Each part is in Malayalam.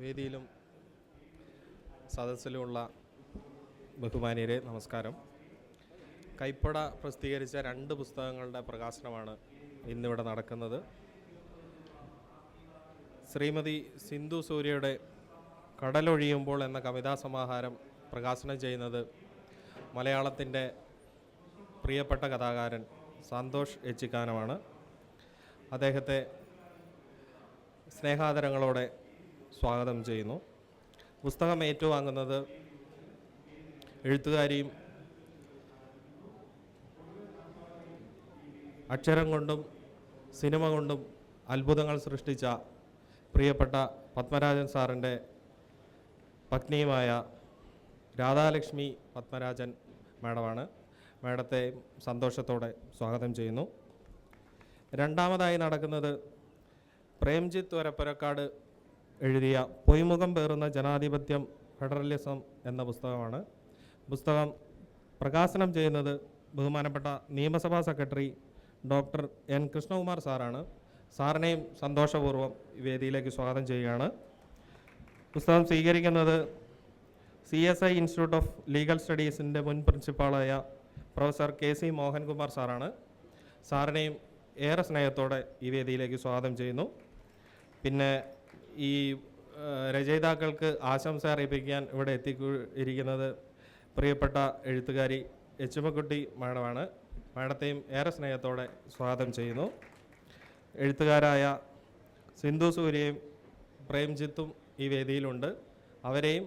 വേദിയിലും സദസ്സിലുമുള്ള ബഹുമാനിയരെ നമസ്കാരം. കൈപ്പട പ്രസിദ്ധീകരിച്ച രണ്ട് പുസ്തകങ്ങളുടെ പ്രകാശനമാണ് ഇന്നിവിടെ നടക്കുന്നത്. ശ്രീമതി സിന്ധു സൂര്യയുടെ കടലൊഴിയുമ്പോൾ എന്ന കവിതാ സമാഹാരം പ്രകാശനം ചെയ്യുന്നത് മലയാളത്തിന്റെ പ്രിയപ്പെട്ട കഥാകാരൻ സന്തോഷ് എച്ചിക്കാനമാണ് അദ്ദേഹത്തെ സ്നേഹാദരങ്ങളോടെ സ്വാഗതം ചെയ്യുന്നു. പുസ്തകം ഏറ്റുവാങ്ങുന്നത് എഴുത്തുകാരിയും അക്ഷരം കൊണ്ടും സിനിമ കൊണ്ടും അത്ഭുതങ്ങൾ സൃഷ്ടിച്ച പ്രിയപ്പെട്ട പത്മരാജൻ സാറിന്റെ പത്നിയുമായ രാധാലക്ഷ്മി പത്മരാജൻ മാഡമാണ്. മാഡത്തെ സന്തോഷത്തോടെ സ്വാഗതം ചെയ്യുന്നു. രണ്ടാമതായി നടക്കുന്നത് പ്രേംജിത്ത് വരപ്പുരക്കാട് എഴുതിയ പൊയ്മുഖം പേറുന്ന ജനാധിപത്യം ഫെഡറലിസം എന്ന പുസ്തകമാണ്. പുസ്തകം പ്രകാശനം ചെയ്യുന്നത് ബഹുമാനപ്പെട്ട നിയമസഭാ സെക്രട്ടറി ഡോക്ടർ എൻ. കൃഷ്ണകുമാർ സാറാണ്. സാറിനെയും സന്തോഷപൂർവം വേദിയിലേക്ക് സ്വാഗതം ചെയ്യുകയാണ്. പുസ്തകം സ്വീകരിക്കുന്നത് C S I institute of legal സ്റ്റഡീസിന്റെ മുൻ പ്രിൻസിപ്പാളായ പ്രൊഫസർ കെ സി മോഹൻകുമാർ സാറാണ്. സാറിനെയും ഏറെ സ്നേഹത്തോടെ ഈ വേദിയിലേക്ക് സ്വാഗതം ചെയ്യുന്നു. പിന്നെ ഈ രചയിതാക്കൾക്ക് ആശംസ അറിയിപ്പിക്കാൻ ഇവിടെ എത്തിയിരിക്കുന്നത് പ്രിയപ്പെട്ട എഴുത്തുകാരി എച്ചുമക്കുട്ടി മാഡമാണ്. മാഡത്തെയും ഏറെ സ്നേഹത്തോടെ സ്വാഗതം ചെയ്യുന്നു. എഴുത്തുകാരായ സിന്ധു സൂര്യയും പ്രേംജിത്തും ഈ വേദിയിലുണ്ട്. അവരെയും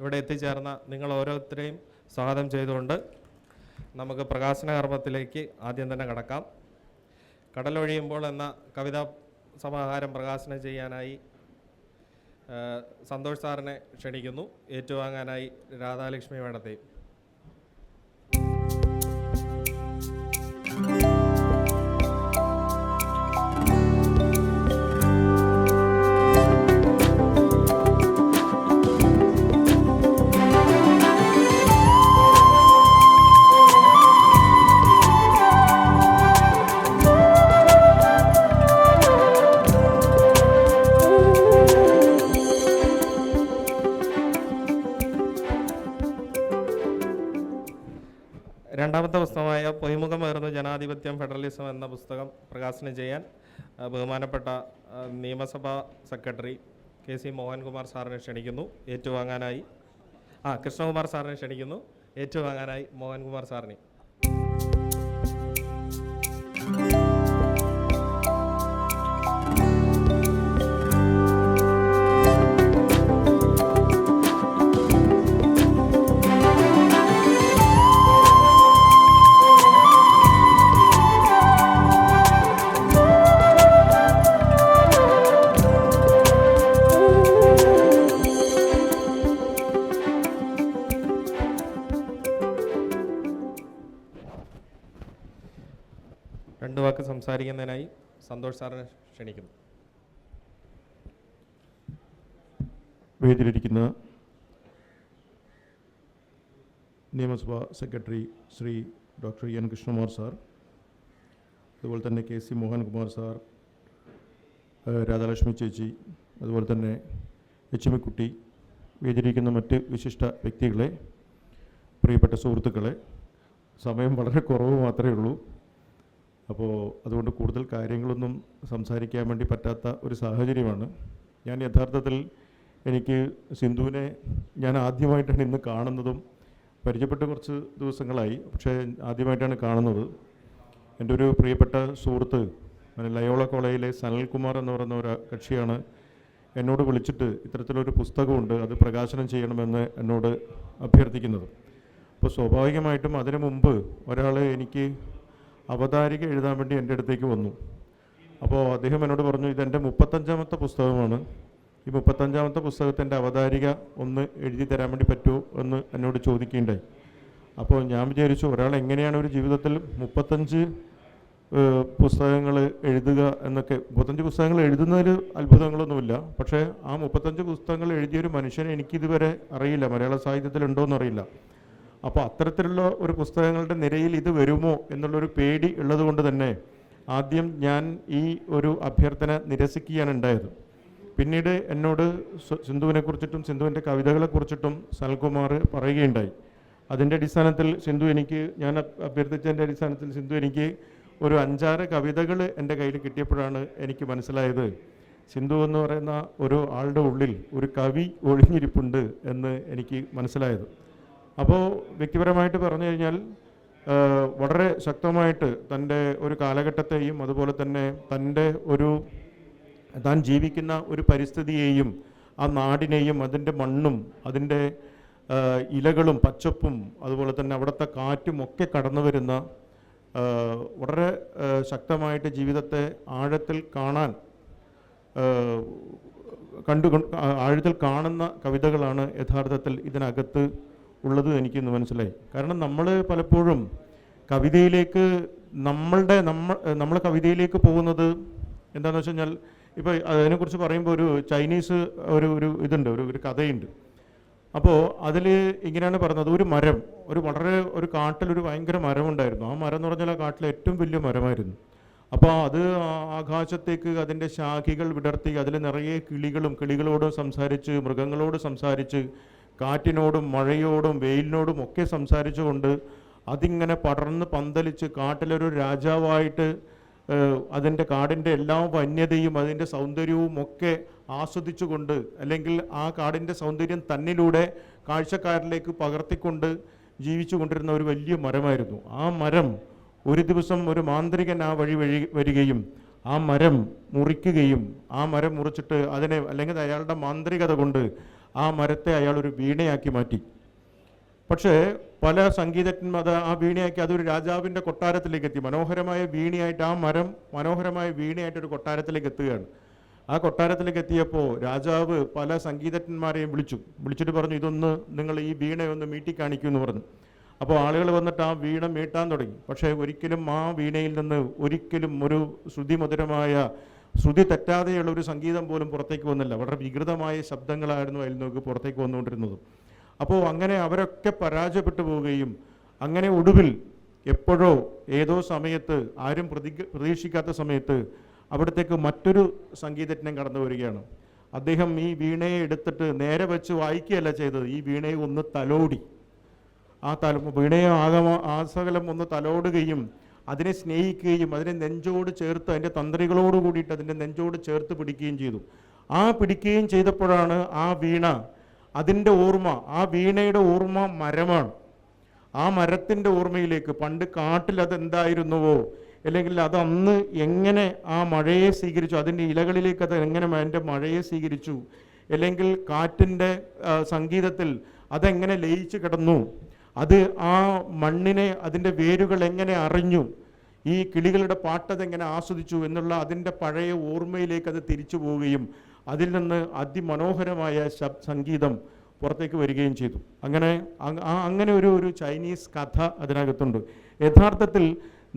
ഇവിടെ എത്തിച്ചേർന്ന നിങ്ങൾ ഓരോരുത്തരെയും സ്വാഗതം ചെയ്തുകൊണ്ട് നമുക്ക് പ്രകാശന കർമ്മത്തിലേക്ക് ആദ്യം തന്നെ കടക്കാം. കടലൊഴിയുമ്പോൾ എന്ന കവിതാ സമാഹാരം പ്രകാശനം ചെയ്യാനായി സന്തോഷ് സാറിനെ ക്ഷണിക്കുന്നു. ഏറ്റുവാങ്ങാനായി രാധാലക്ഷ്മി മേഡത്തെയും രണ്ടാമത്തെ പുസ്തകമായ പൊയ്മുഖം വേറുന്ന ജനാധിപത്യം ഫെഡറലിസം എന്ന പുസ്തകം പ്രകാശനം ചെയ്യാൻ ബഹുമാനപ്പെട്ട നിയമസഭാ സെക്രട്ടറി കെ സി മോഹൻകുമാർ സാറിനെ ക്ഷണിക്കുന്നു ഏറ്റുവാങ്ങാനായി. ആ കൃഷ്ണകുമാർ സാറിനെ ക്ഷണിക്കുന്നു ഏറ്റുവാങ്ങാനായി മോഹൻകുമാർ സാറിനെ. രണ്ട് വാക്ക് സംസാരിക്കുന്നതിനായി സന്തോഷ് സാറിനെ ക്ഷണിക്കുന്നു. വേദിയിലിരിക്കുന്ന നിയമസഭാ secretary Shri doctor N Krishnakumar sir അതുപോലെ തന്നെ K C Mohankumar sir Radhalakshmi ചേച്ചി അതുപോലെ തന്നെ ലക്ഷ്മിക്കുട്ടി വേദിയിരിക്കുന്ന മറ്റ് വിശിഷ്ട വ്യക്തികളെ പ്രിയപ്പെട്ട സുഹൃത്തുക്കളെ സമയം വളരെ കുറവ് മാത്രമേ ഉള്ളൂ. അപ്പോൾ അതുകൊണ്ട് കൂടുതൽ കാര്യങ്ങളൊന്നും സംസാരിക്കാൻ വേണ്ടി പറ്റാത്ത ഒരു സാഹചര്യമാണ്. ഞാൻ യഥാർത്ഥത്തിൽ എനിക്ക് സിന്ധുവിനെ ഞാൻ ആദ്യമായിട്ടാണ് ഇന്ന് കാണുന്നതും പരിചയപ്പെട്ട് കുറച്ച് ദിവസങ്ങളായി. പക്ഷേ ആദ്യമായിട്ടാണ് കാണുന്നത്. എന്റെ ഒരു പ്രിയപ്പെട്ട സുഹൃത്ത് ലയോള കോളേജിലെ സനൽകുമാർ എന്ന് പറയുന്ന ഒരു കക്ഷിയാണ് എന്നോട് വിളിച്ചിട്ട് ഇത്തരത്തിലൊരു പുസ്തകമുണ്ട് അത് പ്രകാശനം ചെയ്യണമെന്ന് എന്നോട് അഭ്യർത്ഥിക്കുന്നത്. അപ്പോൾ സ്വാഭാവികമായിട്ടും അതിനു മുമ്പ് ഒരാൾ എനിക്ക് അവതാരിക എഴുതാൻ വേണ്ടി എന്റെ അടുത്തേക്ക് വന്നു. അപ്പോൾ അദ്ദേഹം എന്നോട് പറഞ്ഞു ഇതെന്റെ മുപ്പത്തഞ്ചാമത്തെ പുസ്തകമാണ്. ഈ മുപ്പത്തഞ്ചാമത്തെ പുസ്തകത്തിന്റെ അവതാരിക ഒന്ന് എഴുതി തരാൻ വേണ്ടി പറ്റുമോ എന്ന് എന്നോട് ചോദിക്കുകയുണ്ടായി. അപ്പോൾ ഞാൻ വിചാരിച്ചു ഒരാൾ എങ്ങനെയാണ് ഒരു ജീവിതത്തിൽ മുപ്പത്തഞ്ച് പുസ്തകങ്ങൾ എഴുതുക എന്നൊക്കെ. മുപ്പത്തഞ്ച് പുസ്തകങ്ങൾ എഴുതുന്നതിൽ അത്ഭുതങ്ങളൊന്നുമില്ല. പക്ഷേ ആ മുപ്പത്തഞ്ച് പുസ്തകങ്ങൾ എഴുതിയ എഴുതിയൊരു മനുഷ്യനെ എനിക്കിതുവരെ അറിയില്ല. മലയാള സാഹിത്യത്തിൽ ഉണ്ടോ അറിയില്ല. അപ്പോൾ അത്തരത്തിലുള്ള ഒരു പുസ്തകങ്ങളുടെ നിരയിൽ ഇത് വരുമോ എന്നുള്ളൊരു പേടി ഉള്ളതുകൊണ്ട് തന്നെ ആദ്യം ഞാൻ ഈ ഒരു അഭ്യർത്ഥന നിരസിക്കുകയാണ് ഉണ്ടായത്. പിന്നീട് എന്നോട് സിന്ധുവിനെ കുറിച്ചിട്ടും സിന്ധുവിന്റെ കവിതകളെ കുറിച്ചിട്ടും സനൽകുമാർ പറയുകയുണ്ടായി. അതിന്റെ അടിസ്ഥാനത്തിൽ സിന്ധു എനിക്ക് ഞാൻ അഭ്- അഭ്യർത്ഥിച്ചതിന്റെ അടിസ്ഥാനത്തിൽ സിന്ധു എനിക്ക് ഒരു അഞ്ചാറ് കവിതകൾ എന്റെ കയ്യിൽ കിട്ടിയപ്പോഴാണ് എനിക്ക് മനസ്സിലായത്. സിന്ധു എന്ന് പറയുന്ന ഒരു ആളുടെ ഉള്ളിൽ ഒരു കവി ഒഴിഞ്ഞിരിപ്പുണ്ട് എന്ന് എനിക്ക് മനസ്സിലായത്. അപ്പോൾ വ്യക്തിപരമായിട്ട് പറഞ്ഞു കഴിഞ്ഞാൽ വളരെ ശക്തമായിട്ട് തന്റെ ഒരു കാലഘട്ടത്തെയും അതുപോലെ തന്നെ തന്റെ ഒരു താൻ ജീവിക്കുന്ന ഒരു പരിസ്ഥിതിയെയും ആ നാടിനെയും അതിന്റെ മണ്ണും അതിന്റെ ഇലകളും പച്ചപ്പും അതുപോലെ തന്നെ അവിടുത്തെ കാറ്റും ഒക്കെ കടന്നു വരുന്ന വളരെ ശക്തമായിട്ട് ജീവിതത്തെ ആഴത്തിൽ കാണാൻ കണ്ടു ആഴത്തിൽ കാണുന്ന കവിതകളാണ് യഥാർത്ഥത്തിൽ ഇതിനകത്ത് ഉള്ളത് എനിക്കിന്ന് മനസ്സിലായി. കാരണം നമ്മൾ പലപ്പോഴും കവിതയിലേക്ക് നമ്മളുടെ നമ്മൾ നമ്മൾ കവിതയിലേക്ക് പോകുന്നത് എന്താണെന്ന് വെച്ച് കഴിഞ്ഞാൽ ഇപ്പോൾ അതിനെക്കുറിച്ച് പറയുമ്പോൾ ഒരു ചൈനീസ് ഒരു ഒരു ഇതുണ്ട് ഒരു ഒരു കഥയുണ്ട്. അപ്പോൾ അതിൽ ഇങ്ങനെയാണ് പറഞ്ഞത് ഒരു മരം ഒരു വളരെ ഒരു കാട്ടിലൊരു ഭയങ്കര മരമുണ്ടായിരുന്നു. ആ മരം എന്ന് പറഞ്ഞാൽ ആ കാട്ടിലെ ഏറ്റവും വലിയ മരമായിരുന്നു. അപ്പോൾ അത് ആകാശത്തേക്ക് അതിന്റെ ശാഖികൾ വിടർത്തി അതിൽ നിറയെ കിളികളും കിളികളോട് സംസാരിച്ച് മൃഗങ്ങളോട് സംസാരിച്ച് കാറ്റിനോടും മഴയോടും വെയിലിനോടും ഒക്കെ സംസാരിച്ചുകൊണ്ട് അതിങ്ങനെ പടർന്ന് പന്തലിച്ച് കാട്ടിലൊരു രാജാവായിട്ട് അതിന്റെ കാടിന്റെ എല്ലാ വന്യതയും അതിന്റെ സൗന്ദര്യവും ഒക്കെ ആസ്വദിച്ചുകൊണ്ട് അല്ലെങ്കിൽ ആ കാടിന്റെ സൗന്ദര്യം തന്നിലൂടെ കാഴ്ചക്കാരിലേക്ക് പകർത്തിക്കൊണ്ട് ജീവിച്ചു കൊണ്ടിരുന്ന ഒരു വലിയ മരമായിരുന്നു. ആ മരം ഒരു ദിവസം ഒരു മാന്ത്രികൻ ആ വഴി വഴി വരികയും ആ മരം മുറിക്കുകയും ആ മരം മുറിച്ചിട്ട് അതിനെ അല്ലെങ്കിൽ അയാളുടെ മാന്ത്രികത കൊണ്ട് ആ മരത്തെ അയാൾ ഒരു വീണയാക്കി മാറ്റി. പക്ഷേ പല സംഗീതജ്ഞന്മാർ ആ വീണയാക്കി അതൊരു രാജാവിന്റെ കൊട്ടാരത്തിലേക്ക് എത്തി. മനോഹരമായ വീണയായിട്ട് ആ മരം മനോഹരമായ വീണയായിട്ട് ഒരു കൊട്ടാരത്തിലേക്ക് എത്തുകയാണ്. ആ കൊട്ടാരത്തിലേക്ക് എത്തിയപ്പോൾ രാജാവ് പല സംഗീതജ്ഞന്മാരെയും വിളിച്ചു. വിളിച്ചിട്ട് പറഞ്ഞു ഇതൊന്ന് നിങ്ങൾ ഈ വീണയൊന്ന് മീട്ടി കാണിക്കൂ എന്ന് പറഞ്ഞു. അപ്പോൾ ആളുകൾ വന്നിട്ട് ആ വീണ മീട്ടാൻ തുടങ്ങി. പക്ഷേ ഒരിക്കലും ആ വീണയിൽ നിന്ന് ഒരിക്കലും ഒരു ശ്രുതിമധുരമായ ശ്രുതി തെറ്റാതെയുള്ള ഒരു സംഗീതം പോലും പുറത്തേക്ക് വന്നില്ല. വളരെ വികൃതമായ ശബ്ദങ്ങളായിരുന്നു അതിൽ നിന്നൊക്കെ പുറത്തേക്ക് വന്നുകൊണ്ടിരുന്നത്. അപ്പോൾ അങ്ങനെ അവരൊക്കെ പരാജയപ്പെട്ടു പോവുകയും അങ്ങനെ ഒടുവിൽ എപ്പോഴോ ഏതോ സമയത്ത് ആരും പ്രതി പ്രതീക്ഷിക്കാത്ത സമയത്ത് അവിടത്തേക്ക് മറ്റൊരു സംഗീതജ്ഞൻ കടന്നു വരികയാണ്. അദ്ദേഹം ഈ വീണയെ എടുത്തിട്ട് നേരെ വെച്ച് വായിക്കുകയല്ല ചെയ്തത്. ഈ വീണയെ ഒന്ന് തലോടി. ആ തല വീണയെ ആകമ ആസകലം ഒന്ന് തലോടുകയും അതിനെ സ്നേഹിക്കുകയും അതിനെ നെഞ്ചോട് ചേർത്ത് അതിന്റെ തന്ത്രികളോട് കൂടിയിട്ട് അതിന്റെ നെഞ്ചോട് ചേർത്ത് പിടിക്കുകയും ചെയ്തു. ആ പിടിക്കുകയും ചെയ്തപ്പോഴാണ് ആ വീണ അതിന്റെ ഓർമ്മ ആ വീണയുടെ ഓർമ്മ മരമാണ്. ആ മരത്തിന്റെ ഓർമ്മയിലേക്ക് പണ്ട് കാട്ടിൽ അതെന്തായിരുന്നുവോ അല്ലെങ്കിൽ അത് അന്ന് എങ്ങനെ ആ മഴയെ സ്വീകരിച്ചു അതിന്റെ ഇലകളിലേക്ക് അത് എങ്ങനെ അതിന്റെ മഴയെ സ്വീകരിച്ചു അല്ലെങ്കിൽ കാറ്റിന്റെ സംഗീതത്തിൽ അതെങ്ങനെ ലയിച്ചു കിടന്നു അത് ആ മണ്ണിനെ അതിന്റെ വേരുകൾ എങ്ങനെ അറിഞ്ഞു? ഈ കിളികളുടെ പാട്ടതെങ്ങനെ ആസ്വദിച്ചു എന്നുള്ള അതിന്റെ പഴയ ഓർമ്മയിലേക്ക് അത് തിരിച്ചു പോവുകയും അതിൽ നിന്ന് അതിമനോഹരമായ സംഗീതം പുറത്തേക്ക് വരികയും ചെയ്തു. അങ്ങനെ അങ്ങനെ ഒരു ഒരു ചൈനീസ് കഥ അതിനകത്തുണ്ട്. യഥാർത്ഥത്തിൽ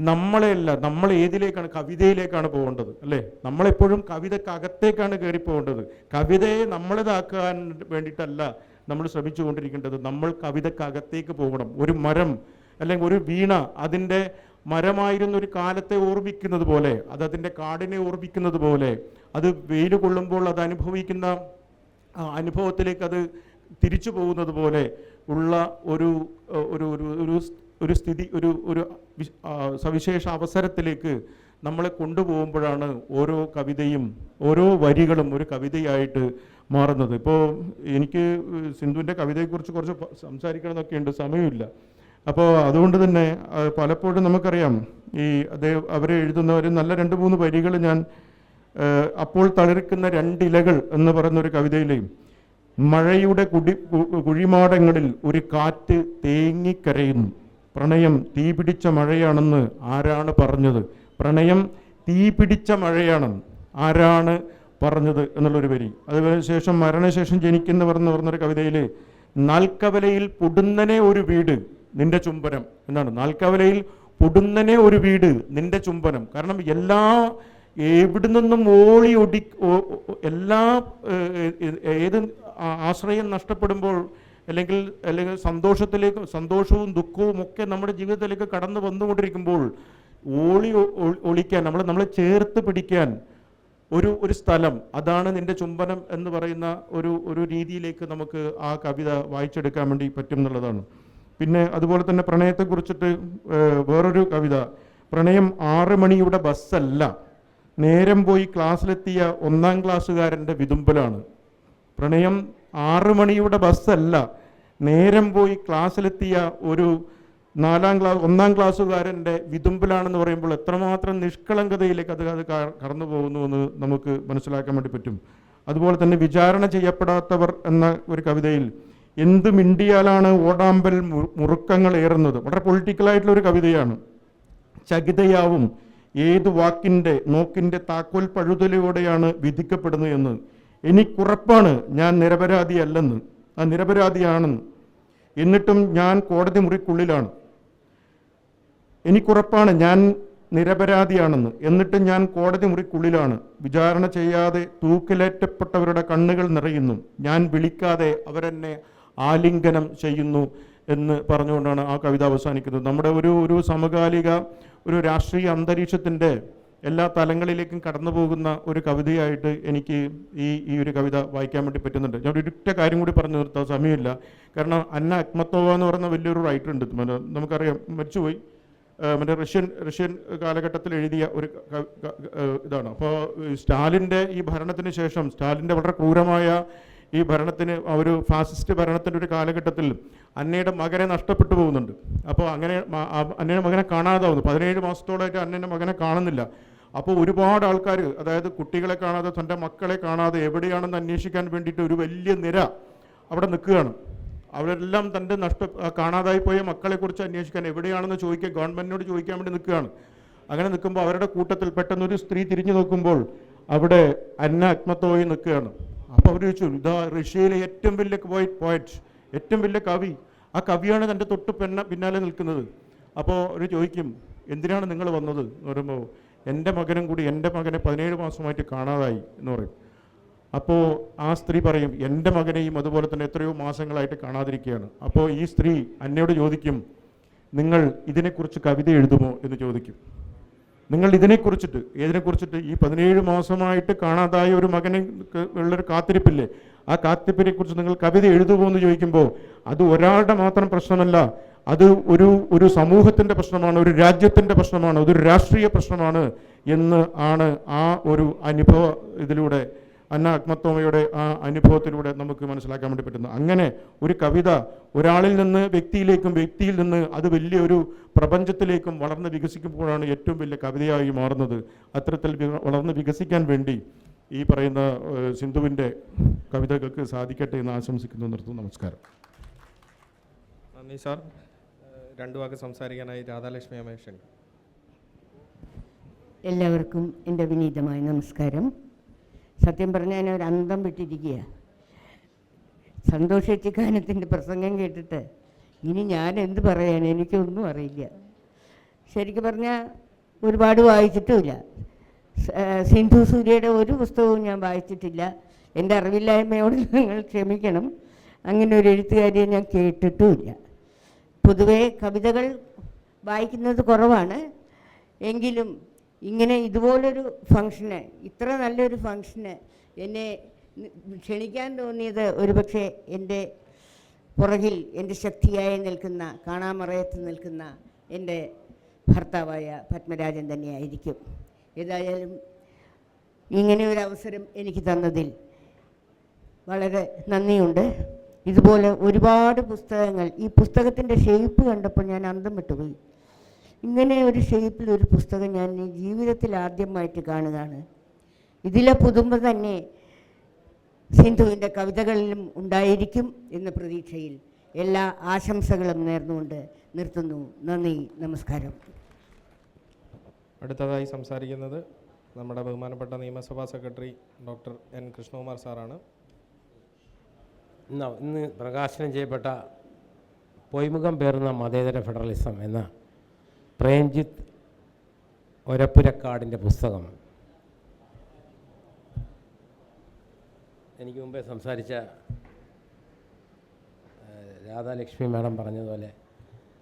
നമ്മളെയല്ല നമ്മൾ ഏതിലേക്കാണ് കവിതയിലേക്കാണ് പോകേണ്ടത് അല്ലേ? നമ്മളെപ്പോഴും കവിതക്കകത്തേക്കാണ് കയറി പോകേണ്ടത് കവിതയെ നമ്മളിതാക്കാൻ വേണ്ടിയിട്ടല്ല നമ്മൾ ശ്രമിച്ചുകൊണ്ടിരിക്കേണ്ടത് നമ്മൾ കവിതക്കകത്തേക്ക് പോകണം. ഒരു മരം അല്ലെങ്കിൽ ഒരു വീണ അതിന്റെ മരമായിരുന്ന ഒരു കാലത്തെ ഓർമ്മിക്കുന്നത് പോലെ അത് അതിന്റെ കാടിനെ ഓർമ്മിക്കുന്നത് പോലെ അത് വെയിൽ കൊള്ളുമ്പോൾ അത് അനുഭവിക്കുന്ന അനുഭവത്തിലേക്ക് അത് തിരിച്ചു പോകുന്നത് പോലെ ഉള്ള ഒരു ഒരു ഒരു ഒരു സ്ഥിതി ഒരു ഒരു സവിശേഷ അവസരത്തിലേക്ക് നമ്മളെ കൊണ്ടുപോകുമ്പോഴാണ് ഓരോ കവിതയും ഓരോ വരികളും ഒരു കവിതയായിട്ട് മാറുന്നത്. ഇപ്പോൾ എനിക്ക് സിന്ധുവിന്റെ കവിതയെക്കുറിച്ച് കുറച്ച് സംസാരിക്കണമെന്നൊക്കെ ഉണ്ട്. സമയമില്ല. അപ്പോൾ അതുകൊണ്ട് തന്നെ പലപ്പോഴും നമുക്കറിയാം ഈ അദ്ദേഹം അവരെ എഴുതുന്ന ഒരു നല്ല രണ്ട് മൂന്ന് വരികൾ ഞാൻ അപ്പോൾ തളിർക്കുന്ന രണ്ടിലകൾ എന്ന് പറയുന്ന ഒരു കവിതയിലെയും മഴയുടെ കുടി കുഴിമാടങ്ങളിൽ ഒരു കാറ്റ് തേങ്ങിക്കരയുന്നു. പ്രണയം തീപിടിച്ച മഴയാണെന്ന് ആരാണ് പറഞ്ഞത്? പ്രണയം തീപിടിച്ച മഴയാണെന്ന് ആരാണ് പറഞ്ഞത് എന്നുള്ളൊരു വരി. അതിനുശേഷം മരണശേഷം ജനിക്കുന്നവർ എന്ന് പറഞ്ഞൊരു കവിതയിൽ നാൽക്കവലയിൽ പുടുന്നനെ ഒരു വീട് നിന്റെ ചുംബനം എന്നാണ്. നാൽക്കവലയിൽ പുടുന്നനെ ഒരു വീട് നിന്റെ ചുംബനം കാരണം എല്ലാ എവിടെ നിന്നും ഓളി ഒടി എല്ലാ ഏത് ആശ്രയം നഷ്ടപ്പെടുമ്പോൾ അല്ലെങ്കിൽ അല്ലെങ്കിൽ സന്തോഷത്തിലേക്ക് സന്തോഷവും ദുഃഖവും ഒക്കെ നമ്മുടെ ജീവിതത്തിലേക്ക് കടന്നു വന്നുകൊണ്ടിരിക്കുമ്പോൾ ഓളി ഒളിക്കാൻ നമ്മൾ നമ്മളെ ചേർത്ത് പിടിക്കാൻ ഒരു ഒരു സ്ഥലം. അതാണ് നിന്റെ ചുംബനം എന്ന് പറയുന്ന ഒരു ഒരു രീതിയിലേക്ക് നമുക്ക് ആ കവിത വായിച്ചെടുക്കാൻ വേണ്ടി പറ്റും എന്നുള്ളതാണ് പിന്നെ അതുപോലെ തന്നെ പ്രണയത്തെക്കുറിച്ചിട്ട് കുറിച്ചിട്ട് വേറൊരു കവിത. പ്രണയം ആറ് മണിയുടെ ബസ്സല്ല. നേരം പോയി ക്ലാസ്സിലെത്തിയ ഒന്നാം ക്ലാസ്സുകാരന്റെ വിതുമ്പലാണ്. പ്രണയം ആറ് മണിയുടെ ബസ്സല്ല. നേരം പോയി ക്ലാസ്സിലെത്തിയ ഒരു നാലാം ക്ലാസ് ഒന്നാം ക്ലാസ്സുകാരന്റെ വിതുമ്പിലാണെന്ന് പറയുമ്പോൾ എത്രമാത്രം നിഷ്കളങ്കതയിലേക്ക് അത് അത് കടന്നു പോകുന്നു എന്ന് നമുക്ക് മനസ്സിലാക്കാൻ വേണ്ടി പറ്റും. അതുപോലെ തന്നെ വിചാരണ ചെയ്യപ്പെടാത്തവർ എന്ന ഒരു കവിതയിൽ എന്ത് മിണ്ടിയാലാണ് ഓടാമ്പൽ മുറുക്കങ്ങൾ ഏറുന്നത്. വളരെ പൊളിറ്റിക്കലായിട്ടുള്ള ഒരു കവിതയാണ്. ചകിതയാവും ഏത് വാക്കിന്റെ നോക്കിന്റെ താക്കോൽ പഴുതലയോടെയാണ് വിധിക്കപ്പെടുന്നത് എന്ന്. എനിക്കുറപ്പാണ് ഞാൻ നിരപരാധിയല്ലെന്ന്. ആ നിരപരാധിയാണെന്ന്. എന്നിട്ടും ഞാൻ കോടതി മുറിക്കുള്ളിലാണ്. എനിക്കുറപ്പാണ് ഞാൻ നിരപരാധിയാണെന്ന്. എന്നിട്ടും ഞാൻ കോടതി മുറിക്കുള്ളിലാണ്. വിചാരണ ചെയ്യാതെ തൂക്കിലേറ്റപ്പെട്ടവരുടെ കണ്ണുകൾ നിറയുന്നു. ഞാൻ വിളിക്കാതെ അവരെന്നെ ആലിംഗനം ചെയ്യുന്നു എന്ന് പറഞ്ഞുകൊണ്ടാണ് ആ കവിത അവസാനിക്കുന്നത്. നമ്മുടെ ഒരു ഒരു സമകാലിക ഒരു രാഷ്ട്രീയ അന്തരീക്ഷത്തിന്റെ എല്ലാ തലങ്ങളിലേക്കും കടന്നു പോകുന്ന ഒരു കവിതയായിട്ട് എനിക്ക് ഈ ഈ ഒരു കവിത വായിക്കാൻ വേണ്ടി പറ്റുന്നുണ്ട്. ഞാൻ ഒരൊറ്റ കാര്യം കൂടി പറഞ്ഞു നിർത്താൻ സമയമില്ല. കാരണം അന്ന അക്മത്തോവ എന്ന് പറയുന്ന വലിയൊരു റൈറ്റർ ഉണ്ട്. നമുക്കറിയാം മരിച്ചുപോയി. മറ്റേ റഷ്യൻ റഷ്യൻ കാലഘട്ടത്തിൽ എഴുതിയ ഒരു ഇതാണ്. അപ്പോൾ സ്റ്റാലിന്റെ ഈ ഭരണത്തിന് ശേഷം സ്റ്റാലിന്റെ വളരെ ക്രൂരമായ ഈ ഭരണത്തിന് ഒരു ഫാസിസ്റ്റ് ഭരണത്തിന്റെ ഒരു കാലഘട്ടത്തിൽ അന്നയുടെ മകനെ നഷ്ടപ്പെട്ടു പോകുന്നുണ്ട്. അപ്പോൾ അങ്ങനെ അന്നയുടെ മകനെ കാണാതാവുന്നു. പതിനേഴ് മാസത്തോളമായിട്ട് അന്നയുടെ മകനെ കാണുന്നില്ല. അപ്പോൾ ഒരുപാട് ആൾക്കാർ അതായത് കുട്ടികളെ കാണാതെ തന്റെ മക്കളെ കാണാതെ എവിടെയാണെന്ന് അന്വേഷിക്കാൻ വേണ്ടിയിട്ട് ഒരു വലിയ നിര അവിടെ നിൽക്കുകയാണ്. അവരെല്ലാം തന്റെ നഷ്ട കാണാതായി പോയ മക്കളെക്കുറിച്ച് അന്വേഷിക്കാൻ എവിടെയാണെന്ന് ചോദിക്കുക ഗവൺമെന്റിനോട് ചോദിക്കാൻ വേണ്ടി നിൽക്കുകയാണ്. അങ്ങനെ നിൽക്കുമ്പോൾ അവരുടെ കൂട്ടത്തിൽ പെട്ടെന്നൊരു സ്ത്രീ തിരിഞ്ഞു നോക്കുമ്പോൾ അവിടെ അന്ന ആത്മത്തോയി നിൽക്കുകയാണ്. അപ്പോൾ അവർ ചോദിച്ചു ഇതാ റഷ്യയിലെ ഏറ്റവും വലിയ പോയിറ്റ് ഏറ്റവും വലിയ കവി. ആ കവിയാണ് തന്റെ തൊട്ട് പെണ്ണ പിന്നാലെ നിൽക്കുന്നത്. അപ്പോൾ അവർ ചോദിക്കും എന്തിനാണ് നിങ്ങൾ വന്നത്? എന്ന് പറയുമ്പോൾ എന്റെ മകനും കൂടി എന്റെ മകനെ പതിനേഴ് മാസമായിട്ട് കാണാതായി എന്ന് പറയും. അപ്പോൾ ആ സ്ത്രീ പറയും എന്റെ മകനെയും അതുപോലെ തന്നെ എത്രയോ മാസങ്ങളായിട്ട് കാണാതിരിക്കുകയാണ്. അപ്പോൾ ഈ സ്ത്രീ അന്നയോട് ചോദിക്കും നിങ്ങൾ ഇതിനെക്കുറിച്ച് കവിത എഴുതുമോ? എന്ന് ചോദിക്കും. നിങ്ങൾ ഇതിനെക്കുറിച്ചിട്ട് ഏതിനെക്കുറിച്ചിട്ട്? ഈ പതിനേഴ് മാസമായിട്ട് കാണാതായ ഒരു മകനെ ഉള്ളൊരു കാത്തിരിപ്പില്ലേ? ആ കാത്തിരിപ്പിനെ കുറിച്ച് നിങ്ങൾ കവിത എഴുതുമോ? എന്ന് ചോദിക്കുമ്പോൾ അത് ഒരാളുടെ മാത്രം പ്രശ്നമല്ല. അത് ഒരു ഒരു സമൂഹത്തിന്റെ പ്രശ്നമാണ് ഒരു രാജ്യത്തിന്റെ പ്രശ്നമാണ് അതൊരു രാഷ്ട്രീയ പ്രശ്നമാണ് എന്ന് ആണ് ആ ഒരു അനുഭവ ഇതിലൂടെ അന്ന അഗ്മത്തോമയുടെ ആ അനുഭവത്തിലൂടെ നമുക്ക് മനസ്സിലാക്കാൻ വേണ്ടി പറ്റുന്നു. അങ്ങനെ ഒരു കവിത ഒരാളിൽ നിന്ന് വ്യക്തിയിലേക്കും വ്യക്തിയിൽ നിന്ന് അത് വലിയൊരു പ്രപഞ്ചത്തിലേക്കും വളർന്ന് വികസിക്കുമ്പോഴാണ് ഏറ്റവും വലിയ കവിതയായി മാറുന്നത്. അത്തരത്തിൽ വളർന്ന് വികസിക്കാൻ വേണ്ടി ഈ പറയുന്ന സിന്ധുവിന്റെ കവിതകൾക്ക് സാധിക്കട്ടെ എന്ന് ആശംസിക്കുന്നു. നിർത്തുന്നു. നമസ്കാരം. നന്ദി സാർ. രണ്ടു രണ്ട് വാക്ക് സംസാരിക്കാനായി രാധാലക്ഷ്മി അമേഷൻ എല്ലാവർക്കും എന്റെ വിനീതമായ നമസ്കാരം. സത്യം പറഞ്ഞാൽ ഞാൻ ഒരു അന്തം വിട്ടിരിക്കുക സന്തോഷ ചിക്കാനത്തിന്റെ പ്രസംഗം കേട്ടിട്ട് ഇനി ഞാൻ എന്ത് പറയാൻ എനിക്കൊന്നും അറിയില്ല. ശരിക്കും പറഞ്ഞാൽ ഒരുപാട് വായിച്ചിട്ടുമില്ല. സിന്ധു സൂര്യയുടെ ഒരു പുസ്തകവും ഞാൻ വായിച്ചിട്ടില്ല. എന്റെ അറിവില്ലായ്മയോട് നിങ്ങൾ ക്ഷമിക്കണം. അങ്ങനെ ഒരു എഴുത്തുകാരിയെ ഞാൻ കേട്ടിട്ടുമില്ല. പൊതുവേ കവിതകൾ വായിക്കുന്നത് കുറവാണ്. എങ്കിലും ഇങ്ങനെ ഇതുപോലൊരു ഫങ്ഷന് ഇത്ര നല്ലൊരു ഫങ്ഷന് എന്നെ ക്ഷണിക്കാൻ തോന്നിയത് ഒരുപക്ഷെ എന്റെ പുറകിൽ എന്റെ ശക്തിയായി നിൽക്കുന്ന കാണാമറയത്ത് നിൽക്കുന്ന എന്റെ ഭർത്താവായ പത്മരാജൻ തന്നെയായിരിക്കും. ഏതായാലും ഇങ്ങനെ ഒരു അവസരം എനിക്ക് തന്നതിൽ വളരെ നന്ദിയുണ്ട്. ഇതുപോലെ ഒരുപാട് പുസ്തകങ്ങൾ ഈ പുസ്തകത്തിന്റെ ഷേപ്പ് കണ്ടപ്പോൾ ഞാൻ അന്തം വിട്ടുപോയി. ഇങ്ങനെ ഒരു ഷേപ്പിൽ ഒരു പുസ്തകം ഞാൻ ജീവിതത്തിൽ ആദ്യമായിട്ട് കാണുകയാണ്. ഇതിലെ പുതുമ്പ തന്നെ സിന്ധുവിന്റെ കവിതകളിലും ഉണ്ടായിരിക്കും എന്ന പ്രതീക്ഷയിൽ എല്ലാ ആശംസകളും നേർന്നുകൊണ്ട് നിർത്തുന്നു. നന്ദി നമസ്കാരം. അടുത്തതായി സംസാരിക്കുന്നത് നമ്മുടെ ബഹുമാനപ്പെട്ട നിയമസഭാ സെക്രട്ടറി ഡോക്ടർ എൻ കൃഷ്ണകുമാർ സാറാണ്. ഇന്ന് ഇന്ന് പ്രകാശനം ചെയ്യപ്പെട്ട പൊയ്മുഖം പേർന്ന മതേതര ഫെഡറലിസം എന്ന പ്രേംജിത്ത് ഒരപ്പുരക്കാടിന്റെ പുസ്തകം. എനിക്ക് മുമ്പേ സംസാരിച്ച രാധാലക്ഷ്മി മാഡം പറഞ്ഞതുപോലെ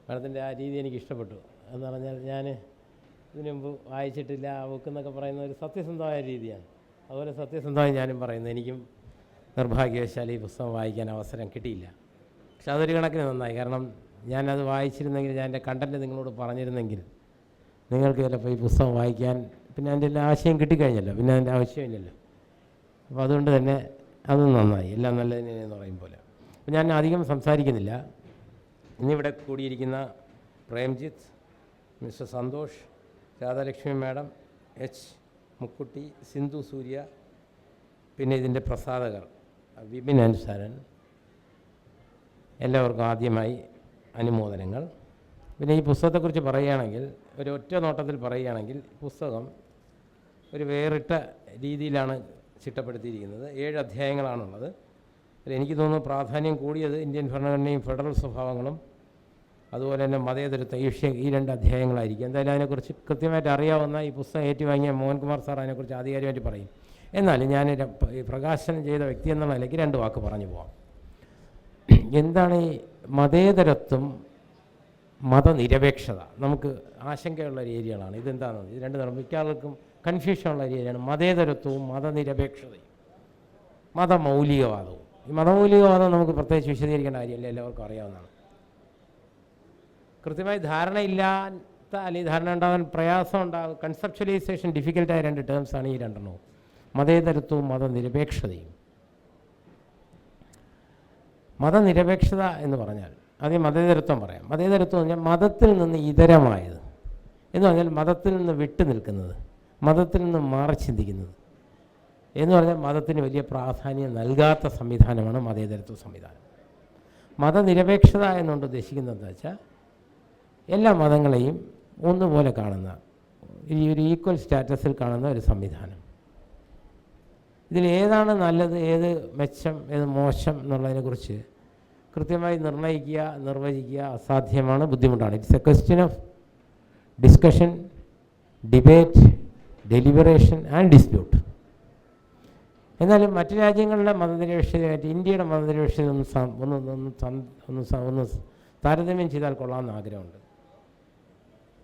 മാഡത്തിന്റെ ആ രീതി എനിക്ക് ഇഷ്ടപ്പെട്ടു. എന്ന് പറഞ്ഞാൽ ഞാൻ ഇതിനു മുമ്പ് വായിച്ചിട്ടില്ല ആ ബുക്ക് എന്നൊക്കെ പറയുന്ന ഒരു സത്യസന്ധമായ രീതിയാണ്. അതുപോലെ സത്യസന്ധമായി ഞാനും പറയുന്നത് എനിക്കും നിർഭാഗ്യവശാൽ ഈ പുസ്തകം വായിക്കാൻ അവസരം കിട്ടിയില്ല. പക്ഷെ അതൊരു കണക്കിന് നന്നായി. കാരണം ഞാനത് വായിച്ചിരുന്നെങ്കിൽ ഞാൻ എന്റെ കണ്ടന്റ് നിങ്ങളോട് പറഞ്ഞിരുന്നെങ്കിൽ നിങ്ങൾക്ക് ചിലപ്പോൾ ഈ പുസ്തകം വായിക്കാൻ പിന്നെ അതിന്റെ എല്ലാ ആശയം കിട്ടിക്കഴിഞ്ഞല്ലോ പിന്നെ അതിന്റെ ആവശ്യമില്ലല്ലോ അപ്പോൾ അതുകൊണ്ട് തന്നെ അത് നന്നായി എല്ലാം നല്ലതിനെ എന്ന് പറയും പോലെ. അപ്പോൾ ഞാൻ അധികം സംസാരിക്കുന്നില്ല. ഇന്നിവിടെ കൂടിയിരിക്കുന്ന Premjith mister Santhosh Radhalakshmi madam H Mukkutty Sindhu Surya പിന്നെ ഇതിന്റെ പ്രസാധകർ വിപിൻ അനുസാരൻ എല്ലാവർക്കും ആദ്യമായി അനുമോദനങ്ങൾ. പിന്നെ ഈ പുസ്തകത്തെക്കുറിച്ച് പറയുകയാണെങ്കിൽ ഒരു ഒറ്റ നോട്ടത്തിൽ പറയുകയാണെങ്കിൽ പുസ്തകം ഒരു വേറിട്ട രീതിയിലാണ് ചിട്ടപ്പെടുത്തിയിരിക്കുന്നത്. ഏഴ് അധ്യായങ്ങളാണുള്ളത്. എനിക്ക് തോന്നുന്നു പ്രാധാന്യം കൂടിയത് ഇന്ത്യൻ ഭരണഘടനയും ഫെഡറൽ സ്വഭാവങ്ങളും അതുപോലെ തന്നെ മതേതരത്വ ഈ വിഷയം ഈ രണ്ട് അധ്യായങ്ങളായിരിക്കും. എന്തായാലും അതിനെക്കുറിച്ച് കൃത്യമായിട്ട് അറിയാവുന്ന ഈ പുസ്തകം ഏറ്റുവാങ്ങിയ മോഹൻകുമാർ സാർ അതിനെക്കുറിച്ച് ആധികാരികമായിട്ട് പറയും. എന്നാലും ഞാൻ പ്രകാശനം ചെയ്ത വ്യക്തി എന്നുള്ള നിലയ്ക്ക് രണ്ട് വാക്ക് പറഞ്ഞു പോവാം. എന്താണ് ഈ മതേതരത്വം മതനിരപേക്ഷത. നമുക്ക് ആശങ്കയുള്ള ഒരു ഏരിയകളാണ്. ഇതെന്താണെന്ന് ഇത് രണ്ട് മിക്ക ആൾക്കും കൺഫ്യൂഷനുള്ള ഏരിയയാണ്. മതേതരത്വവും മതനിരപേക്ഷതയും. മതമൗലികവാദവും. ഈ മതമൗലികവാദം നമുക്ക് പ്രത്യേകിച്ച് വിശദീകരിക്കേണ്ട കാര്യമല്ല. എല്ലാവർക്കും അറിയാവുന്നതാണ്. കൃത്യമായി ധാരണയില്ലാത്ത അല്ലെങ്കിൽ ധാരണ ഉണ്ടാകാൻ പ്രയാസം ഉണ്ടാകും കൺസെപ്ച്വലൈസേഷൻ ഡിഫിക്കൽട്ടായ രണ്ട് ടേംസാണ് ഈ രണ്ടെണ്ണവും. മതേതരത്വവും മതനിരപേക്ഷതയും. മതനിരപേക്ഷത എന്ന് പറഞ്ഞാൽ ആദ്യം മതേതരത്വം പറയാം. മതേതരത്വം എന്ന് പറഞ്ഞാൽ മതത്തിൽ നിന്ന് ഇതരമായത് എന്ന് പറഞ്ഞാൽ മതത്തിൽ നിന്ന് വിട്ടു നിൽക്കുന്നത് മതത്തിൽ നിന്ന് മാറി ചിന്തിക്കുന്നത് എന്ന് പറഞ്ഞാൽ മതത്തിന് വലിയ പ്രാധാന്യം നൽകാത്ത സംവിധാനമാണ് മതേതരത്വ സംവിധാനം. മതനിരപേക്ഷത എന്നുകൊണ്ട് ഉദ്ദേശിക്കുന്നത് എന്താ വെച്ചാൽ എല്ലാ മതങ്ങളെയും ഒന്നുപോലെ കാണുന്ന ഈ ഒരു ഈക്വൽ സ്റ്റാറ്റസിൽ കാണുന്ന ഒരു സംവിധാനം. ഇതിൽ ഏതാണ് നല്ലത് ഏത് മെച്ചം ഏത് മോശം എന്നുള്ളതിനെക്കുറിച്ച്? കൃത്യമായി നിർണയിക്കുക നിർവചിക്കുക അസാധ്യമാണ് ബുദ്ധിമുട്ടാണ്. It's a question of discussion debate deliberation and dispute എന്നാലും മറ്റ് രാജ്യങ്ങളുടെ മതനിരപേക്ഷതയായിട്ട് ഇന്ത്യയുടെ മതനിരപേക്ഷത ഒന്ന് ഒന്ന് ഒന്ന് ഒന്ന് താരതമ്യം ചെയ്താൽ കൊള്ളാമെന്ന് ആഗ്രഹമുണ്ട്.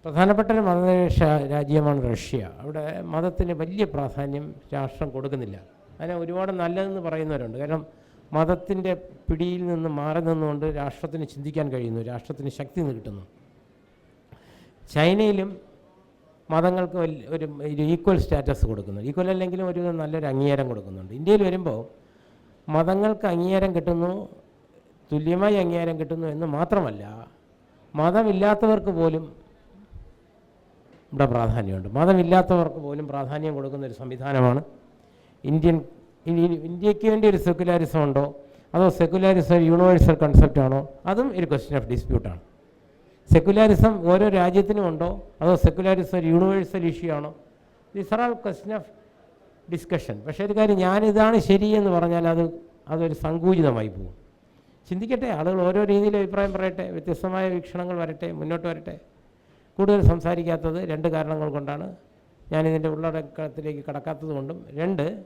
പ്രധാനപ്പെട്ട ഒരു മതനിരപേക്ഷ രാജ്യമാണ് റഷ്യ. അവിടെ മതത്തിന് വലിയ പ്രാധാന്യം രാഷ്ട്രം കൊടുക്കുന്നില്ല. അതിനെ ഒരുപാട് നല്ലതെന്ന് പറയുന്നവരുണ്ട്. കാരണം മതത്തിന്റെ പിടിയിൽ നിന്ന് മാറി നിന്നുകൊണ്ട് രാഷ്ട്രത്തിന് ചിന്തിക്കാൻ കഴിയുന്നു. രാഷ്ട്രത്തിന് ശക്തി കിട്ടുന്നു. ചൈനയിലും മതങ്ങൾക്ക് ഒരു ഈക്വൽ സ്റ്റാറ്റസ് കൊടുക്കുന്നു. ഈക്വൽ അല്ലെങ്കിലും ഒരു നല്ലൊരു അംഗീകാരം കൊടുക്കുന്നുണ്ട്. ഇന്ത്യയിൽ വരുമ്പോൾ മതങ്ങൾക്ക് അംഗീകാരം കിട്ടുന്നു തുല്യമായി അംഗീകാരം കിട്ടുന്നു എന്ന് മാത്രമല്ല മതമില്ലാത്തവർക്ക് പോലും ഇവിടെ പ്രാധാന്യമുണ്ട്. മതമില്ലാത്തവർക്ക് പോലും പ്രാധാന്യം കൊടുക്കുന്ന ഒരു സംവിധാനമാണ്. ഇന്ത്യൻ ഇനി ഇന്ത്യയ്ക്ക് വേണ്ടി ഒരു സെക്കുലാരിസം ഉണ്ടോ? അതോ സെക്കുലാരിസം യൂണിവേഴ്സൽ കൺസെപ്റ്റ് ആണോ? അതും ഒരു ക്വസ്റ്റ്യൻ ഓഫ് ഡിസ്പ്യൂട്ടാണ് സെക്കുലാരിസം ഓരോ രാജ്യത്തിനും ഉണ്ടോ? അതോ സെക്കുലാരിസം ഒരു യൂണിവേഴ്സൽ ഇഷ്യൂ ആണോ? This are all question of discussion പക്ഷേ ഒരു കാര്യം ഞാനിതാണ് ശരി എന്ന് പറഞ്ഞാൽ അത് അതൊരു സങ്കൂചിതമായി പോകും. ചിന്തിക്കട്ടെ ആളുകൾ ഓരോ രീതിയിൽ അഭിപ്രായം പറയട്ടെ വ്യത്യസ്തമായ വീക്ഷണങ്ങൾ വരട്ടെ മുന്നോട്ട് വരട്ടെ. കൂടുതൽ സംസാരിക്കാത്തത് രണ്ട് കാരണങ്ങൾ കൊണ്ടാണ് ഞാനിതിന്റെ ഉള്ളടക്കത്തിലേക്ക് കടക്കാത്തത് കൊണ്ടും രണ്ട്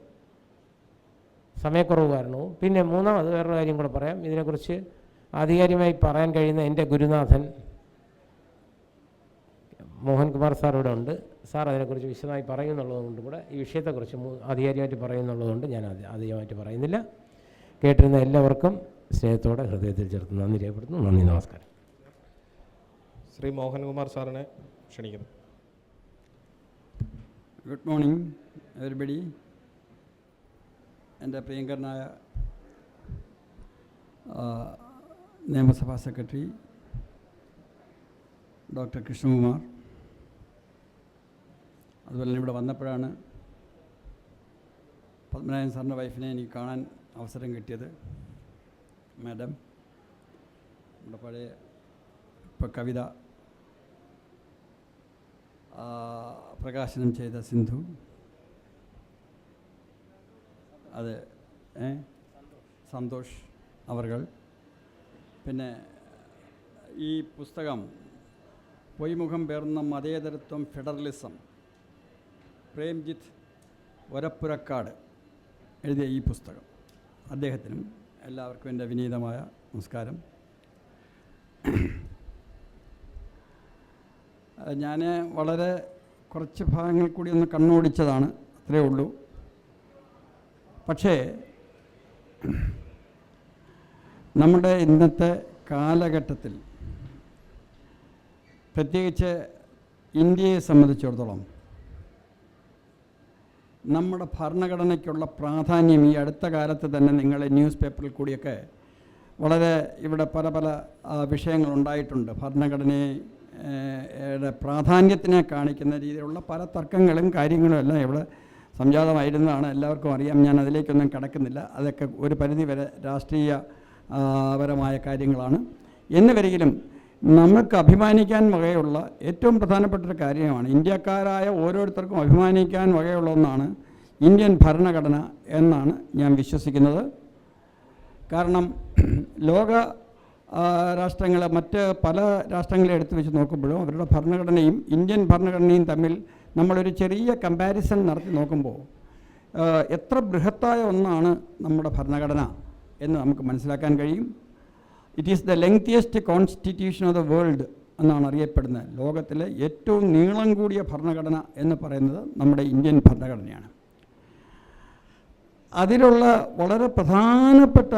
സമയക്കുറവ് കാരണവും. പിന്നെ മൂന്നാമത് വേറൊരു കാര്യം കൂടെ പറയാം. ഇതിനെക്കുറിച്ച് ആധികാരികമായി പറയാൻ കഴിയുന്ന എന്റെ ഗുരുനാഥൻ മോഹൻകുമാർ സാർ ഇവിടെ ഉണ്ട്. സാർ അതിനെക്കുറിച്ച് വിശദമായി പറയുന്നുള്ളതുകൊണ്ട് കൂടെ ഈ വിഷയത്തെക്കുറിച്ച് ആധികാരികമായിട്ട് പറയുന്നുള്ളതുകൊണ്ട് ഞാൻ ആധികമായിട്ട് പറയുന്നില്ല. കേട്ടിരുന്ന എല്ലാവർക്കും സ്നേഹത്തോടെ ഹൃദയത്തിൽ ചേർത്ത് നന്ദി രേഖപ്പെടുത്തുന്നു. നന്ദി നമസ്കാരം. ശ്രീ മോഹൻകുമാർ സാറിനെ ക്ഷണിക്കുന്നു. ഗുഡ് മോർണിംഗ് എവരിബഡി എന്റെ പ്രിയങ്കരനായ നിയമസഭാ സെക്രട്ടറി ഡോക്ടർ കൃഷ്ണകുമാർ. അതുപോലെ തന്നെ ഇവിടെ വന്നപ്പോഴാണ് പത്മനാഭൻ സാറിന്റെ വൈഫിനെ എനിക്ക് കാണാൻ അവസരം കിട്ടിയത്. മാഡം നമ്മുടെ പഴയ ഇപ്പോൾ കവിത പ്രകാശനം ചെയ്ത സിന്ധു. അത് സന്തോഷ് അവർകൾ. പിന്നെ ഈ പുസ്തകം പൊയ്മുഖം പേർന്ന മതേതരത്വം ഫെഡറലിസം പ്രേംജിത്ത് ഒരപ്പുരക്കാട് എഴുതിയ ഈ പുസ്തകം. അദ്ദേഹത്തിനും എല്ലാവർക്കും എന്റെ വിനീതമായ നമസ്കാരം. ഞാൻ വളരെ കുറച്ച് ഭാഗങ്ങൾ കൂടി ഒന്ന് കണ്ണോടിച്ചതാണ് അത്രേ ഉള്ളൂ. പക്ഷേ നമ്മുടെ ഇന്നത്തെ കാലഘട്ടത്തിൽ പ്രത്യേകിച്ച് ഇന്ത്യയെ സംബന്ധിച്ചിടത്തോളം നമ്മുടെ ഭരണഘടനയ്ക്കുള്ള പ്രാധാന്യം ഈ അടുത്ത കാലത്ത് തന്നെ നിങ്ങൾ ന്യൂസ് പേപ്പറിൽ കൂടിയൊക്കെ വളരെ ഇവിടെ പല പല വിഷയങ്ങളുണ്ടായിട്ടുണ്ട് ഭരണഘടനയെ പ്രാധാന്യത്തിനെ കാണിക്കുന്ന രീതിയിലുള്ള പല തർക്കങ്ങളും കാര്യങ്ങളും എല്ലാം ഇവിടെ സംജാതമായിരുന്നതാണ്. എല്ലാവർക്കും അറിയാം. ഞാൻ അതിലേക്കൊന്നും കടക്കുന്നില്ല. അതൊക്കെ ഒരു പരിധി വരെ രാഷ്ട്രീയ പരമായ കാര്യങ്ങളാണ്. എന്നിവരെങ്കിലും നമുക്ക് അഭിമാനിക്കാൻ വകയുള്ള ഏറ്റവും പ്രധാനപ്പെട്ട ഒരു കാര്യമാണ് ഇന്ത്യക്കാരായ ഓരോരുത്തർക്കും അഭിമാനിക്കാൻ വകയുള്ള ഒന്നാണ് ഇന്ത്യൻ ഭരണഘടന എന്നാണ് ഞാൻ വിശ്വസിക്കുന്നത്. കാരണം ലോക ആ, രാഷ്ട്രങ്ങൾ മറ്റ് പല രാഷ്ട്രങ്ങളെ എടുത്തു വെച്ച് നോക്കുമ്പോഴും അവരുടെ ഭരണഘടനയും ഇന്ത്യൻ ഭരണഘടനയും തമ്മിൽ നമ്മളൊരു ചെറിയ കമ്പാരിസൺ നടത്തി നോക്കുമ്പോൾ എത്ര ബൃഹത്തായ ഒന്നാണ് നമ്മുടെ ഭരണഘടന എന്ന് നമുക്ക് മനസ്സിലാക്കാൻ കഴിയും. It is the lengthiest constitution of the world എന്നാണ് അറിയപ്പെടുന്നത്. ലോകത്തിലെ ഏറ്റവും നീളം കൂടിയ ഭരണഘടന എന്ന് പറയുന്നത് നമ്മുടെ ഇന്ത്യൻ ഭരണഘടനയാണ്. അതിലുള്ള വളരെ പ്രധാനപ്പെട്ട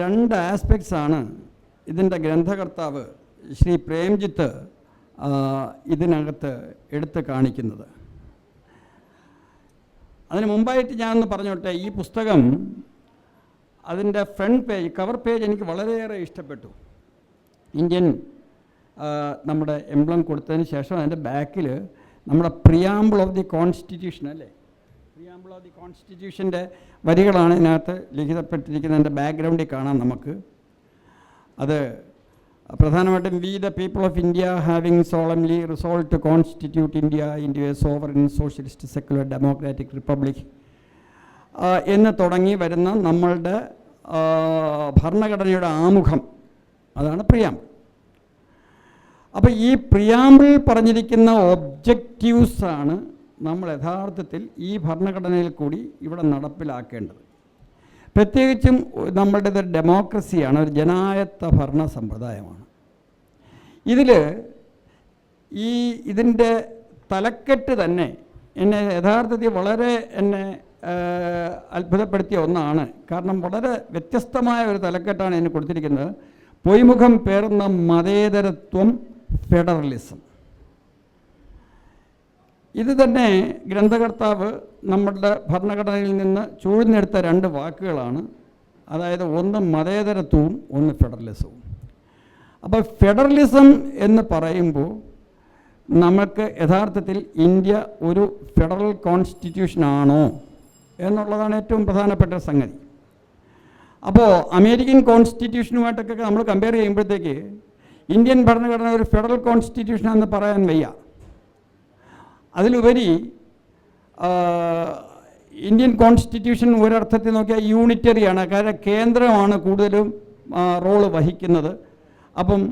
രണ്ട് ആസ്പെക്ട്സ് ആണ് ഇതിന്റെ ഗ്രന്ഥകർത്താവ് ശ്രീ പ്രേംജിത്ത് ഇതിനകത്ത് എടുത്തു കാണിക്കുന്നത്. അതിന് മുമ്പായിട്ട് ഞാനൊന്ന് പറഞ്ഞോട്ടെ ഈ പുസ്തകം അതിന്റെ ഫ്രണ്ട് പേജ് കവർ പേജ് എനിക്ക് വളരെയേറെ ഇഷ്ടപ്പെട്ടു. ഇന്ത്യൻ നമ്മുടെ എംബ്ലം കൊടുത്തതിന് ശേഷം അതിന്റെ ബാക്കിൽ നമ്മുടെ പ്രിയാമ്പിൾ ഓഫ് ദി കോൺസ്റ്റിറ്റ്യൂഷൻ അല്ലേ? പ്രിയാമ്പിൾ ഓഫ് ദി കോൺസ്റ്റിറ്റ്യൂഷന്റെ വരികളാണ് ഇതിനകത്ത് ലിഖിതപ്പെട്ടിരിക്കുന്നതിന്റെ ബാക്ക്ഗ്രൗണ്ടിൽ കാണാം നമുക്ക്. അത് പ്രധാനമായിട്ടും we the people of India having solemnly resolve to constitute India India a sovereign socialist secular democratic republic എന്ന് തുടങ്ങി വരുന്ന നമ്മളുടെ ഭരണഘടനയുടെ ആമുഖം. അതാണ് പ്രിയാമ്പിൾ അപ്പോൾ ഈ പ്രിയാമ്പിൾ പറഞ്ഞിരിക്കുന്ന ഒബ്ജക്റ്റീവ്സാണ് നമ്മൾ യഥാർത്ഥത്തിൽ ഈ ഭരണഘടനയിൽ കൂടി ഇവിടെ നടപ്പിലാക്കേണ്ടത്. പ്രത്യേകിച്ചും നമ്മളുടേത് ഒരു ഡെമോക്രസിയാണ് ഒരു ജനായത്ത ഭരണ സമ്പ്രദായമാണ്. ഇതിൽ ഈ ഇതിന്റെ തലക്കെട്ട് തന്നെ എന്നെ യഥാർത്ഥത്തിൽ വളരെ എന്നെ അത്ഭുതപ്പെടുത്തിയ ഒന്നാണ്. കാരണം വളരെ വ്യത്യസ്തമായ ഒരു തലക്കെട്ടാണ് ഇതിന് കൊടുത്തിരിക്കുന്നത്. പൊയ്മുഖം പേർന്ന മതേതരത്വം ഫെഡറലിസം. ഇത് തന്നെ ഗ്രന്ഥകർത്താവ് നമ്മളുടെ ഭരണഘടനയിൽ നിന്ന് ചൂഴ്ന്നെടുത്ത രണ്ട് വാക്കുകളാണ്. അതായത് ഒന്ന് മതേതരത്വവും ഒന്ന് ഫെഡറലിസവും. അപ്പോൾ ഫെഡറലിസം എന്ന് പറയുമ്പോൾ നമുക്ക് യഥാർത്ഥത്തിൽ ഇന്ത്യ ഒരു ഫെഡറൽ കോൺസ്റ്റിറ്റ്യൂഷനാണോ എന്നുള്ളതാണ് ഏറ്റവും പ്രധാനപ്പെട്ട സംഗതി. അപ്പോൾ അമേരിക്കൻ കോൺസ്റ്റിറ്റ്യൂഷനുമായിട്ടൊക്കെ നമ്മൾ കമ്പയർ ചെയ്യുമ്പോഴത്തേക്ക് ഇന്ത്യൻ ഭരണഘടന ഒരു ഫെഡറൽ കോൺസ്റ്റിറ്റ്യൂഷനാണെന്ന് പറയാൻ വയ്യ. അതിലുപരി ഇന്ത്യൻ കോൺസ്റ്റിറ്റ്യൂഷൻ ഒരർത്ഥത്തിൽ നോക്കിയാൽ യൂണിറ്ററിയാണ് കാരണം കേന്ദ്രമാണ് കൂടുതലും റോൾ വഹിക്കുന്നത്. അപ്പം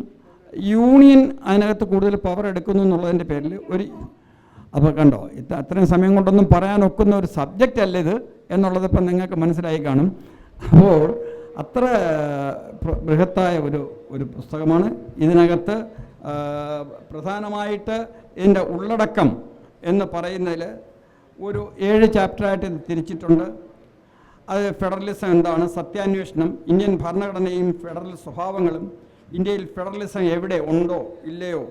യൂണിയൻ അതിനകത്ത് കൂടുതൽ പവർ എടുക്കുന്നു എന്നുള്ളതിന്റെ പേരിൽ ഒരു അപ്പോൾ കണ്ടോ ഇത് അത്രയും സമയം കൊണ്ടൊന്നും പറയാൻ ഒക്കുന്ന ഒരു സബ്ജക്റ്റ് അല്ല ഇത് എന്നുള്ളത് ഇപ്പം നിങ്ങൾക്ക് മനസ്സിലായി കാണും. അപ്പോൾ അത്ര ബൃഹത്തായ ഒരു ഒരു പുസ്തകമാണ്. ഇതിനകത്ത് പ്രധാനമായിട്ട് ഇതിന്റെ ഉള്ളടക്കം എന്ന് പറയുന്നതിൽ ഒരു ഏഴ് ചാപ്റ്ററായിട്ട് തിരിച്ചിട്ടുണ്ട്. അത് ഫെഡറലിസം എന്താണ്? സത്യാന്വേഷണം ഇന്ത്യൻ ഭരണഘടനയും ഫെഡറൽ സ്വഭാവങ്ങളും ഇന്ത്യയിൽ ഫെഡറലിസം എവിടെ ഉണ്ടോ ഇല്ലയോ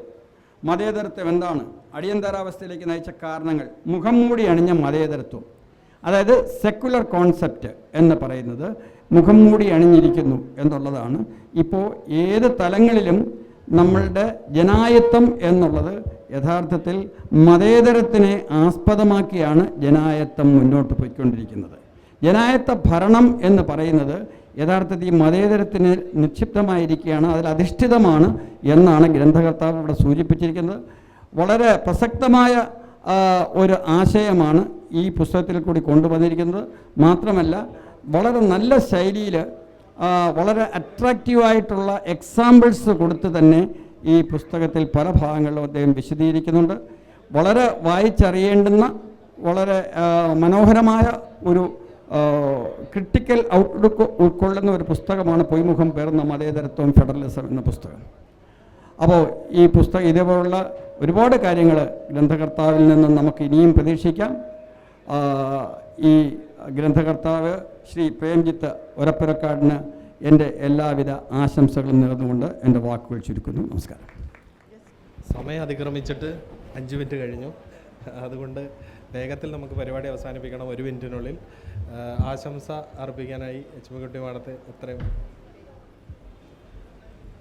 മതേതരത്വം എന്താണ് അടിയന്തരാവസ്ഥയിലേക്ക് നയിച്ച കാരണങ്ങൾ മുഖം മൂടി അണിഞ്ഞ മതേതരത്വം. അതായത് സെക്കുലർ കോൺസെപ്റ്റ് എന്ന് പറയുന്നത് മുഖം മൂടി അണിഞ്ഞിരിക്കുന്നു എന്നുള്ളതാണ്. ഇപ്പോൾ ഏത് തലങ്ങളിലും നമ്മളുടെ ജനായത്വം എന്നുള്ളത് യഥാർത്ഥത്തിൽ മതേതരത്തിനെ ആസ്പദമാക്കിയാണ് ജനായത്തം മുന്നോട്ട് പോയിക്കൊണ്ടിരിക്കുന്നത്. ജനായത്ത ഭരണം എന്ന് പറയുന്നത് യഥാർത്ഥത്തിൽ ഈ മതേതരത്തിന് നിക്ഷിപ്തമായിരിക്കുകയാണ് അതിൽ അധിഷ്ഠിതമാണ് എന്നാണ് ഗ്രന്ഥകർത്താവ് ഇവിടെ സൂചിപ്പിച്ചിരിക്കുന്നത്. വളരെ പ്രസക്തമായ ഒരു ആശയമാണ് ഈ പുസ്തകത്തിൽ കൂടി കൊണ്ടുവന്നിരിക്കുന്നത്. മാത്രമല്ല വളരെ നല്ല ശൈലിയിൽ വളരെ അട്രാക്റ്റീവായിട്ടുള്ള എക്സാമ്പിൾസ് കൊടുത്ത് തന്നെ ഈ പുസ്തകത്തിൽ പല ഭാഗങ്ങളിലും അദ്ദേഹം വിശദീകരിക്കുന്നുണ്ട്. വളരെ വായിച്ചറിയേണ്ടുന്ന വളരെ മനോഹരമായ ഒരു ക്രിട്ടിക്കൽ ഔട്ട്ലുക്ക് ഉൾക്കൊള്ളുന്ന ഒരു പുസ്തകമാണ് പൊയ്മുഖം പേർന്ന മതേതരത്വം ഫെഡറലിസം എന്ന പുസ്തകം. അപ്പോൾ ഈ പുസ്തകം ഇതേപോലുള്ള ഒരുപാട് കാര്യങ്ങൾ ഗ്രന്ഥകർത്താവിൽ നിന്നും നമുക്ക് ഇനിയും പ്രതീക്ഷിക്കാം. ഈ ഗ്രന്ഥകർത്താവ് ശ്രീ പ്രേംജിത്ത് ഒരപ്പുരക്കാടിന് എന്റെ എല്ലാവിധ ആശംസകളും നേർന്നുകൊണ്ട് എന്റെ വാക്കുകൾ ചുരുക്കുന്നു. നമസ്കാരം. സമയം അതിക്രമിച്ചിട്ട് അഞ്ച് മിനിറ്റ് കഴിഞ്ഞു. അതുകൊണ്ട് വേഗത്തിൽ നമുക്ക് പരിപാടി അവസാനിപ്പിക്കണം ഒരു മിനിറ്റിനുള്ളിൽ. ആശംസ അർപ്പിക്കാനായി എച്ചുമക്കുട്ടി മാഡത്തെ എത്രയും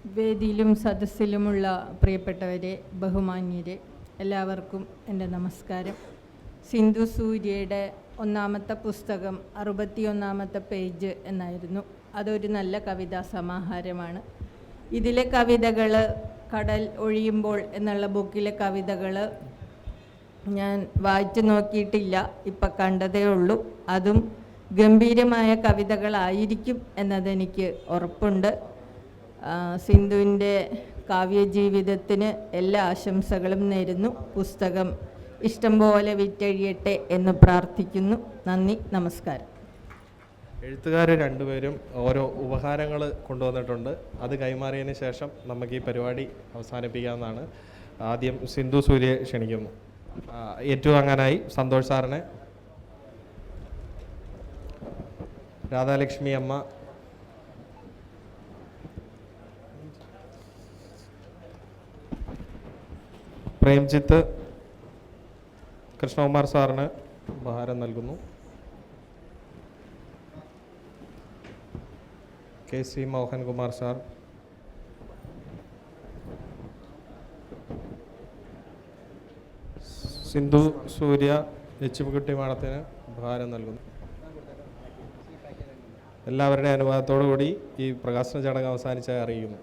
വേദിയിലും സദസ്സിലുമുള്ള പ്രിയപ്പെട്ടവരെ ബഹുമാന്യരെ എല്ലാവർക്കും എന്റെ നമസ്കാരം. സിന്ധു സൂര്യയുടെ ഒന്നാമത്തെ പുസ്തകം അറുപത്തിയൊന്നാമത്തെ പേജ് എന്നായിരുന്നു. അതൊരു നല്ല കവിതാ സമാഹാരമാണ്. ഇതിലെ കവിതകൾ കടൽ ഒഴിയുമ്പോൾ എന്നുള്ള ബുക്കിലെ കവിതകൾ ഞാൻ വായിച്ചു നോക്കിയിട്ടില്ല ഇപ്പം കണ്ടതേ ഉള്ളൂ. അതും ഗംഭീരമായ കവിതകളായിരിക്കും എന്നതെനിക്ക് ഉറപ്പുണ്ട്. സിന്ധുവിന്റെ കാവ്യജീവിതത്തിന് എല്ലാ ആശംസകളും നേരുന്നു. പുസ്തകം ഇഷ്ടം പോലെ വിറ്റഴിയട്ടെ എന്ന് പ്രാർത്ഥിക്കുന്നു. നന്ദി നമസ്കാരം. എഴുത്തുകാർ രണ്ടുപേരും ഓരോ ഉപഹാരങ്ങൾ കൊണ്ടുവന്നിട്ടുണ്ട്. അത് കൈമാറിയതിന് ശേഷം നമുക്ക് ഈ പരിപാടി അവസാനിപ്പിക്കാവുന്നതാണ്. ആദ്യം സിന്ധു സൂര്യ ക്ഷണിക്കുന്നു. ഏറ്റവും ഏറ്റുവാങ്ങാനായി സന്തോഷ് സാറിനെ. രാധാലക്ഷ്മി അമ്മ. പ്രേംജിത്ത് കൃഷ്ണകുമാർ സാറിന് ഉപഹാരം നൽകുന്നു. K C Mohankumar sir. Sindhu Surya Echukutty മാഡത്തിന് ഭാരം നൽകുന്നു. എല്ലാവരുടെയും അനുവാദത്തോടു കൂടി ഈ പ്രകാശന ചടങ്ങ് അവസാനിച്ചായി അറിയിക്കുന്നു.